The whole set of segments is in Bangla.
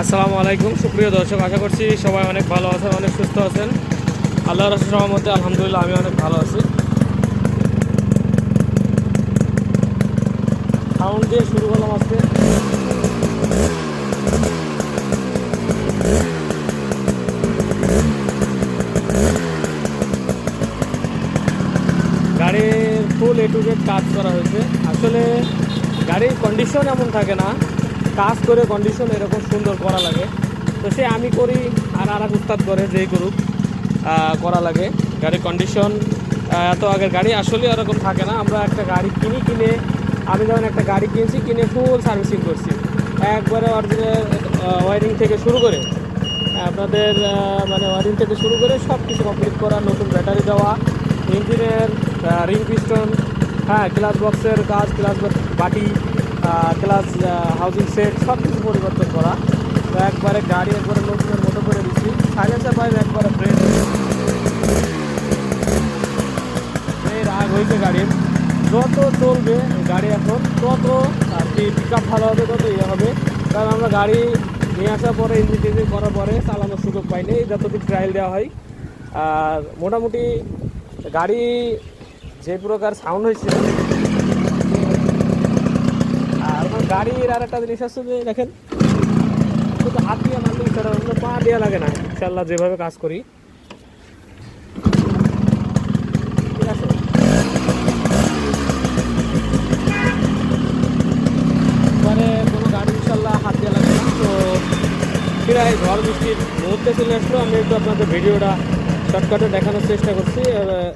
আসসালামু আলাইকুম, সুপ্রিয় দর্শক, আশা করছি সবাই অনেক ভালো আছেন, অনেক সুস্থ আছেন। আল্লাহ রসুল রহমতে, আলহামদুলিল্লাহ, আমি অনেক ভালো আছি। সাউন্ড দিয়ে শুরু করলাম আজকে। গাড়ির ফুল এ টু কাজ করা হয়েছে। আসলে গাড়ির কন্ডিশন এমন থাকে না কাজ করে কন্ডিশন এরকম সুন্দর করা লাগে। তো সে আমি করি, আর আর এক করে যেই করুক করা লাগে। গাড়ির কন্ডিশন এত আগের গাড়ি আসলে এরকম থাকে না। আমরা একটা গাড়ি কিনি, কিনে, আমি যখন একটা গাড়ি কিনেছি, কিনে ফুল সার্ভিসিং করছি। একবারে অরিজিনাল ওয়ারিং থেকে শুরু করে, আপনাদের মানে ওয়ারিং থেকে শুরু করে সব কিছু কমপ্লিট করা, নতুন ব্যাটারি দেওয়া ইঞ্জিনের রিং পিস্টন হ্যাঁ ক্লাস বক্সের কাজ ক্লাস বাটি ক্লাস হাউজিং সেট সব কিছু পরিবর্তন করা। তো একবারে গাড়ি, একবারে লোকজনের মতো করে দিচ্ছি। সাইলেন্সার পাইপ একবারে এই রাগ হয়েছে গাড়ির। যত চলবে গাড়ি এখন, তত আর কি পিক আপ ভালো হবে, তত ইয়ে হবে। কারণ আমরা গাড়ি নিয়ে আসার পরে ইঞ্জিন টিঞ্জিন করার পরে চালানোর সুযোগ পাইনি। যতটুকু ট্রায়াল দেওয়া হয়। আর মোটামুটি গাড়ি যে প্রকার সাউন্ড হয়েছে গাড়ির আর একটা জিনিস আছে যে দেখেন শুধু হাত দিয়ে মারলে ইচ্ছা হয়, পা দেওয়া লাগে না। ইনশাল্লাহ যেভাবে কাজ করি। প্রায় ঝড় বৃষ্টির মুহূর্তে চলে আসলো। আমি একটু আপনাদের ভিডিওটা শর্টকাটে দেখানোর চেষ্টা করছি।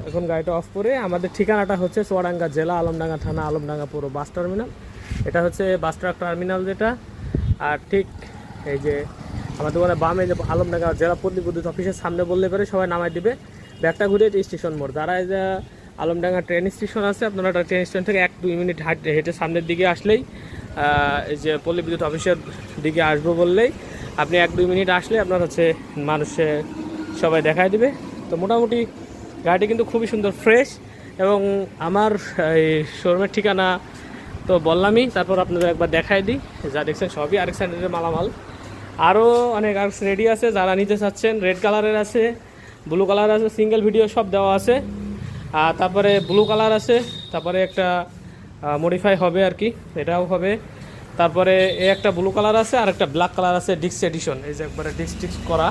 এখন গাড়িটা অফ করে আমাদের ঠিকানাটা হচ্ছে চুয়াডাঙ্গা জেলা আলমডাঙ্গা থানা আলমডাঙ্গা পুরো বাস টার্মিনাল। এটা হচ্ছে বাস ট্রাক টার্মিনাল যেটা। আর ঠিক এই যে আমাদের দোকানে বামে যে আলমডাঙ্গা জেলা পল্লী বিদ্যুৎ অফিসের সামনে বললে পরে সবাই নামাই দিবে। ব্যাগটা ঘুরে স্টেশন মোড়। যারা এই যে আলমডাঙ্গা ট্রেন স্টেশন আছে, আপনারা ট্রেন স্টেশন থেকে এক দুই মিনিট হাঁট হেঁটে সামনের দিকে আসলেই এই যে পল্লী বিদ্যুৎ অফিসের দিকে আসব বললেই, আপনি এক দুই মিনিট আসলে আপনার হচ্ছে মানুষে সবাই দেখায় দিবে। তো মোটামুটি গাড়িটি কিন্তু খুবই সুন্দর, ফ্রেশ এবং আমার এই শোরুমের ঠিকানা তো বললামই, তারপর আপনাদের একবার দেখাই দিই। যা দেখছেন সবই আরেক সাইডের মালামাল। আরও অনেক আর রেডি আছে, যারা নিতে চাচ্ছেন রেড কালারের আছে ব্লু কালার আছে সিঙ্গেল ভিডিও সব দেওয়া আছে। আর তারপরে ব্লু কালার আছে, তারপরে একটা মডিফাই হবে আর কি, এটাও হবে। তারপরে এ একটা ব্লু কালার আছে, আর একটা ব্ল্যাক কালার আছে ডিস্ক এডিশন এই যে একবারে ডিস্ক ডিস্ক করা।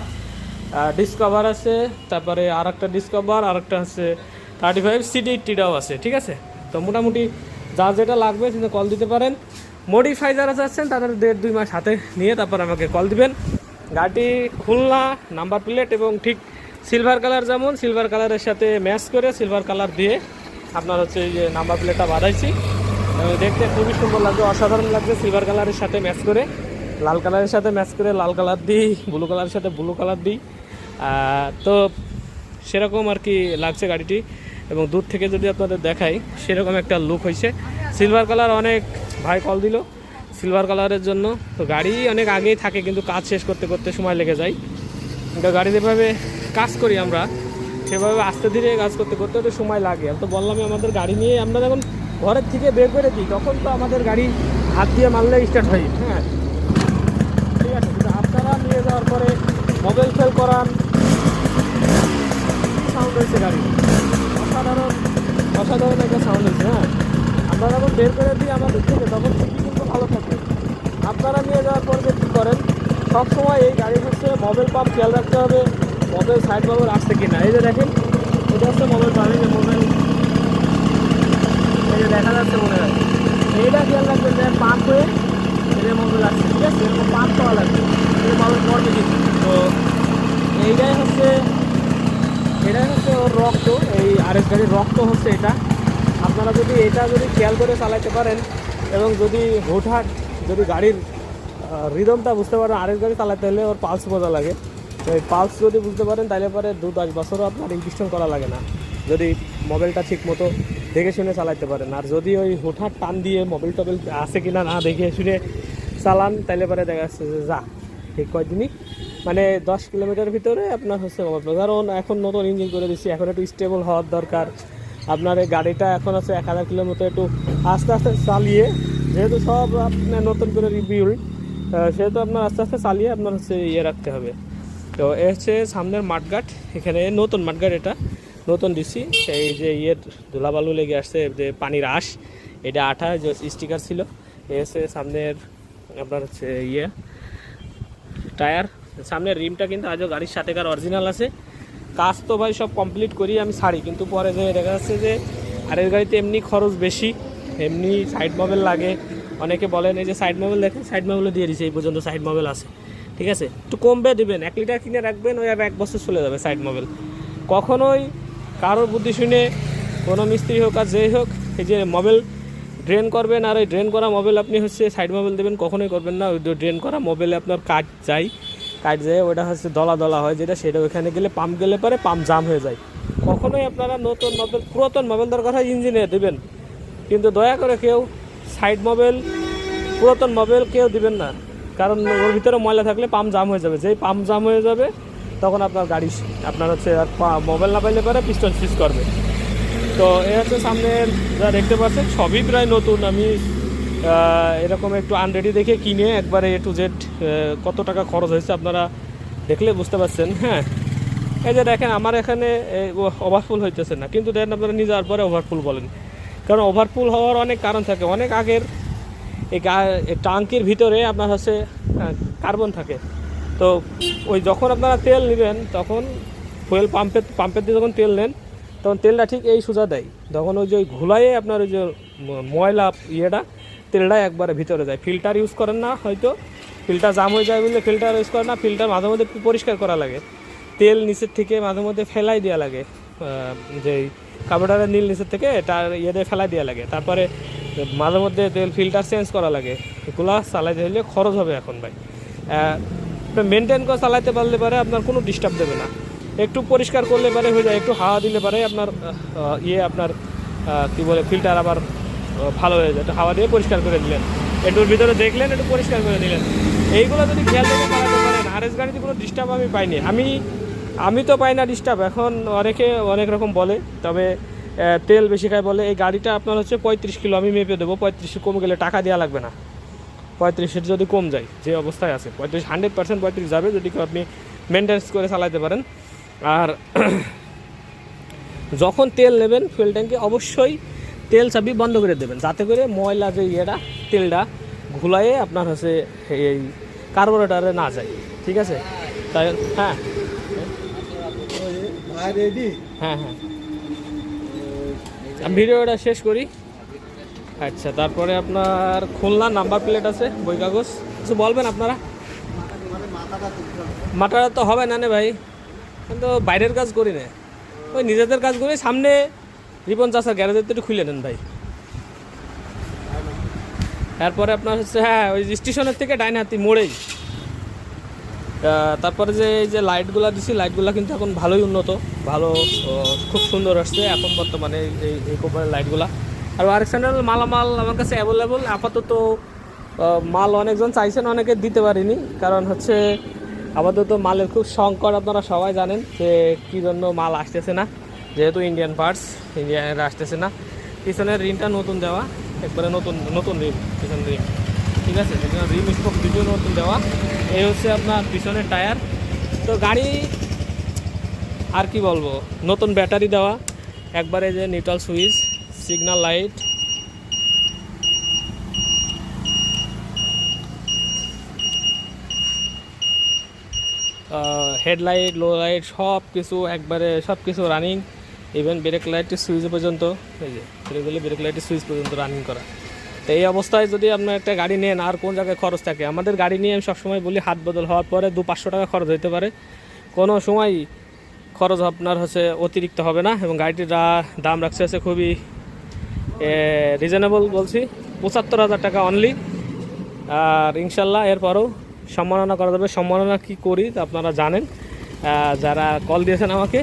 ডিসকভার আছে, তারপরে আর একটা ডিসকভার আর একটা হচ্ছে থার্টি ফাইভ সিডি এইটটিটাও আছে, ঠিক আছে? তো মোটামুটি যার যেটা লাগবে সেটা কল দিতে পারেন। মডিফাই যারা চাচ্ছেন, তাদের দেড় দুই মাস হাতে নিয়ে তারপর আমাকে কল দিবেন। গাড়ি খুলনা নাম্বার প্লেট এবং ঠিক সিলভার কালার যেমন সিলভার কালারের সাথে ম্যাচ করে সিলভার কালার দিয়ে আপনার হচ্ছে এই যে নাম্বার প্লেটটা বাঁধাইছি। দেখতে খুবই সুন্দর লাগছে, অসাধারণ লাগছে সিলভার কালারের সাথে ম্যাচ করে। লাল কালারের সাথে ম্যাচ করে, লাল কালার দিই ব্লু কালারের সাথে ব্লু কালার দিই। তো সেরকম আর কি লাগছে গাড়িটি। এবং দূর থেকে যদি আপনাদের দেখাই, সেরকম একটা লুক হয়েছে সিলভার কালার অনেক ভাই কল দিল। সিলভার কালারের জন্য তো গাড়ি অনেক আগেই থাকে, কিন্তু কাজ শেষ করতে করতে সময় লেগে যায়। কিন্তু গাড়ি যেভাবে কাজ করি আমরা, সেভাবে আস্তে ধীরে কাজ করতে করতে তো সময় লাগে। আমি তো বললামই, আমাদের গাড়ি নিয়ে আমরা যখন ঘরের থেকে বের করে দিই, তখন তো আমাদের গাড়ি হাত দিয়ে মারলে স্টার্ট হয়। হ্যাঁ। ঠিক আছে, কিন্তু আপনারা নিয়ে যাওয়ার পরে মোবাইল ফেল করান সাউন্ড হয়েছে গাড়ি অসাধারণ একটা সাউন্ড হয়েছে হ্যাঁ? আমরা যখন বের করে দিই আমাদের থেকে, তখন সিটি কিন্তু ভালো থাকে। আপনারা নিয়ে যাওয়ার পর যে কী করেন, সবসময় এই গাড়ি হচ্ছে মোবাইল পাম্প খেয়াল রাখতে হবে মোবাইল সাইড বাবর আসছে কি না এই যে দেখেন, এটা হচ্ছে মোবাইল পাম্প যে মোবাইল এই যে দেখা যাচ্ছে মনে হয়। এইটা খেয়াল রাখবেন যে পাম্প হয়ে যে মোবাইল আসছে, ঠিক আছে? এরকম পাম্প করা লাগবে এই মোবাইল পড়বে কিন্তু। তো এইটাই হচ্ছে এটাই হচ্ছে ওর রক্ত, এই আরেক গাড়ির রক্ত হচ্ছে এটা। আপনারা যদি এটা যদি খেয়াল করে চালাতে পারেন এবং যদি হুটহাট যদি গাড়ির রিদমটা বুঝতে পারেন আরেক গাড়ি চালাতে হলে ওর পালস বোঝা লাগে। তো এই পালস যদি বুঝতে পারেন, তাহলে পরে দু দশ বছরও আপনার ইনভেস্টন করা লাগে না। যদি মোবাইলটা ঠিক মতো দেখে শুনে চালাতে পারেন। আর যদি ওই হুটহাট টান দিয়ে মোবাইল টোবাইল আছে কিনা না দেখে শুনে চালান, তাহলে পরে দেখা যাচ্ছে যে যা, ঠিক কয়দিনই মানে দশ কিলোমিটার ভিতরে আপনার হচ্ছে কারণ এখন নতুন ইঞ্জিন করে দিচ্ছি এখন একটু স্টেবল হওয়ার দরকার। আপনার এই গাড়িটা এখন আছে এক হাজার কিলোমিটার একটু আস্তে আস্তে চালিয়ে, যেহেতু সব আপনার নতুন করে রিভিউল সেহেতু আপনার আস্তে আস্তে চালিয়ে আপনার হচ্ছে ইয়ে রাখতে হবে। তো এ হচ্ছে সামনের মাঠঘাট, এখানে নতুন মাঠঘাট এটা, নতুন দিছি। এই যে ইয়ের ধুলাবালু লেগে আসছে যে পানির আশ, এটা আঠা, যে স্টিকার ছিল। এ হচ্ছে সামনের আপনার হচ্ছে ইয়ে টায়ার। সামনের রিমটা কিন্তু আজও গাড়ির সাথে সাথেকার অরিজিনাল আছে। কাজ তো ভাই সব কমপ্লিট করি আমি সারি কিন্তু পরে যে দেখা যাচ্ছে যে আরের গাড়িতে এমনি খরচ বেশি, এমনি সাইড মোবাইল লাগে। অনেকে বলেন, এই যে সাইড মোবাইল দেখেন সাইড মোবাইলও দিয়ে দিছে, এই পর্যন্ত সাইড মোবাইল আছে। ঠিক আছে? একটু কমবে দেবেন, এক লিটার কিনে রাখবেন, ওই আর এক বছর চলে যাবে সাইড মোবাইল কখনোই কারোর বুদ্ধি শুনে কোনো মিস্ত্রি হোক আর যেই হোক, এই যে মোবাইল ড্রেন করবেন, আর ওই ড্রেন করা মোবাইল আপনি হচ্ছে সাইড মোবাইল দেবেন, কখনোই করবেন না। ওই ড্রেন করা মোবাইলে আপনার কাজ যায়। কাজ যায় ওটা হচ্ছে দলা দলা হয়, যেটা সেটা ওখানে গেলে পাম্প গেলে পরে পাম্প জাম হয়ে যায়। কখনোই আপনারা নতুন মোবাইল পুরাতন মোবাইল দেওয়ার কথা ইঞ্জিনে দেবেন। কিন্তু দয়া করে কেউ সাইড মোবাইল পুরাতন মোবাইল কেউ দিবেন না। কারণ ওর ভিতরে ময়লা থাকলে পাম্প জাম হয়ে যাবে। যেই পাম্প জাম হয়ে যাবে, তখন আপনার গাড়ি, আপনার হচ্ছে আর মোবাইল না পাইলে পরে পিস্টন সুইচ করবে। তো এ হচ্ছে সামনের, যা দেখতে পাচ্ছেন, সবই প্রায় নতুন। আমি এরকম একটু আনরেডি দেখে কিনে একবারে এ টু জেড কত টাকা খরচ হয়েছে আপনারা দেখলে বুঝতে পারছেন হ্যাঁ। এই যে দেখেন, আমার এখানে ওভারফুল হইতেছে না। কিন্তু দেখেন আপনারা যাওয়ার পরে ওভারফুল বলেন। কারণ ওভারফুল হওয়ার অনেক কারণ থাকে। অনেক আগের এই টাঙ্কির ভিতরে আপনার হচ্ছে কার্বন থাকে। তো ওই যখন আপনারা তেল নেবেন, তখন ফুয়েল পাম্পের পাম্পের দিয়ে যখন তেল নেন, তখন তেলটা ঠিক এই সোজা দেয়। তখন ওই যে ওই ঘুলাইয়ে আপনার ওই যে ময়লা ইয়েটা তেলটা একবারে ভিতরে যায়। ফিল্টার ইউজ করেন না হয়তো। ফিল্টার জাম হয়ে যায় বলে ফিল্টার ইউজ করেন না, ফিল্টার মাঝে মধ্যে পরিষ্কার করা লাগে। তেল নিচের থেকে মাঝে মধ্যে ফেলাই দেওয়া লাগে। যে কাপড়ারের নীল নিচের থেকে তার ইয়েতে ফেলাই দেওয়া লাগে। তারপরে মাঝে মধ্যে তেল ফিল্টার চেঞ্জ করা লাগে। এগুলা চালাইতে হলে খরচ হবে এখন ভাই। মেনটেন করে চালাইতে পারলে পারে আপনার কোনো ডিস্টার্ব দেবে না। একটু পরিষ্কার করলে পারে হয়ে যায়, একটু হাওয়া দিলে পারে আপনার ইয়ে আপনার কি বলে ফিল্টার আবার ভালো হয়ে যায়। একটু হাওয়া দিয়ে পরিষ্কার করে দিলেন একটুর ভিতরে দেখলেন, একটু পরিষ্কার করে দিলেন এইগুলো যদি খেয়াল রেখে চালাতে পারেন আর এস গাড়িতে কোনো ডিস্টার্ব আমি পাইনি। আমি আমি তো পাই না ডিস্টার্ব এখন অনেকে অনেক রকম বলে, তবে তেল বেশি খায় বলে, এই গাড়িটা আপনার হচ্ছে পঁয়ত্রিশ কিলো, আমি মেপে দেবো। পঁয়ত্রিশ কমে গেলে টাকা দেওয়া লাগবে না। পঁয়ত্রিশের যদি কম যায়, যে অবস্থায় আছে। পঁয়ত্রিশ হান্ড্রেড পার্সেন্ট পঁয়ত্রিশ যাবে যদি আপনি মেনটেন্স করে চালাতে পারেন। আর যখন তেল নেবেন ফুয়েল ট্যাঙ্কে অবশ্যই তেল চাবি বন্ধ করে দেবেন। যাতে করে ময়লা যে ইয়েটা তেলটা ঘুলাইয়ে আপনার হচ্ছে এই কার্বোরেটারে না যায়। ঠিক আছে? তাই হ্যাঁ। রেডি হ্যাঁ হ্যাঁ। ভিডিওটা শেষ করি। আচ্ছা তারপরে আপনার খুলনা নাম্বার প্লেট আছে বই কাগজ কিছু বলবেন আপনারা? মাথাটা মাটারা তো হবে না নে ভাই। কিন্তু বাইরের কাজ করি না। ওই নিজেদের কাজ করি সামনে রিপন চাষার গ্যারেজের তো একটু খুলে নেন ভাই। তারপরে আপনার হচ্ছে হ্যাঁ ওই স্টেশনের থেকে ডাইন হাতি মোড়েই তারপরে যে এই যে লাইটগুলো দিছি, লাইটগুলো কিন্তু এখন ভালোই উন্নত, ভালো খুব সুন্দর আসছে এখন বর্তমানে এই- এই কোম্পানির লাইটগুলা। আর আরেক স্যান্ডেল মালামাল আমার কাছে অ্যাভেলেবল আপাতত মাল অনেকজন চাইছেন, অনেকে দিতে পারিনি, কারণ হচ্ছে আপাতত মালের খুব সংকট, আপনারা সবাই জানেন যে কী জন্য মাল আসতেছে না। যেহেতু ইন্ডিয়ান পার্টস ইন্ডিয়ানের আসতেছে না। পিছনের রিমটা নতুন দেওয়া, একবারে নতুন নতুন রিম পিছনের রিম ঠিক আছে? রিম স্পোক দুটো নতুন দেওয়া। এই হচ্ছে আপনার পিছনের টায়ার তো গাড়ি, আর কি বলব? নতুন ব্যাটারি দেওয়া। একবারে যে neutral switch signal light headlight low light সব কিছু একবারে সব কিছু রানিং ইভেন ব্রেক লাইটের সুইচ পর্যন্ত, এই যে ব্রেক ব্রেক লাইটের সুইচ পর্যন্ত রানিং করা। তো এই অবস্থায় যদি আপনার একটা গাড়ি নেন, আর কোন জায়গায় খরচ থাকে? আমাদের গাড়ি নিয়ে আমি সবসময় বলি, হাত বদল হওয়ার পরে দু পাঁচশো টাকা খরচ হতে পারে। কোনো সময় খরচ আপনার হচ্ছে অতিরিক্ত হবে না, এবং গাড়িটির দাম রাখছে হচ্ছে খুবই রিজনেবল বলছি। পঁচাত্তর হাজার টাকা অনলি আর ইনশাল্লাহ এরপরও সম্মাননা করা যাবে। সম্মাননা কি করি, আপনারা জানেন। যারা কল দিয়েছেন আমাকে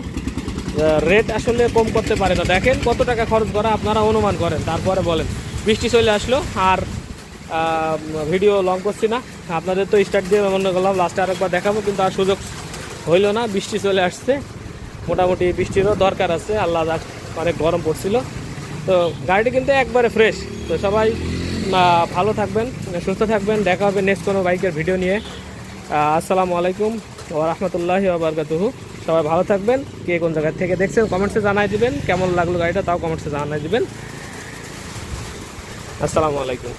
রেট আসলে কম করতে পারে না। দেখেন কত টাকা খরচ করা, আপনারা অনুমান করেন, তারপরে বলেন। বৃষ্টি চলে আসলো, আর ভিডিও লং করছি না। আপনাদের তো স্টার্ট দিয়ে মনে করলাম লাস্টে আরেকবার দেখাবো, কিন্তু আর সুযোগ হইল না, বৃষ্টি চলে আসছে। মোটামুটি বৃষ্টিরও দরকার আছে, আল্লাহ অনেক গরম পড়ছিল। তো গাড়িটি কিন্তু একবারে ফ্রেশ তো সবাই ভালো থাকবেন, সুস্থ থাকবেন। দেখা হবে নেক্সট কোনো বাইকের ভিডিও নিয়ে। আসসালামু আলাইকুম ও রহমতুল্লাহি সবাই ভালো থাকবেন। কে কোন জায়গা থেকে দেখছেন কমেন্টসে জানাই দিবেন। কেমন লাগল গাড়িটা, তাও কমেন্টসে জানাই দিবেন। আসসালামু আলাইকুম।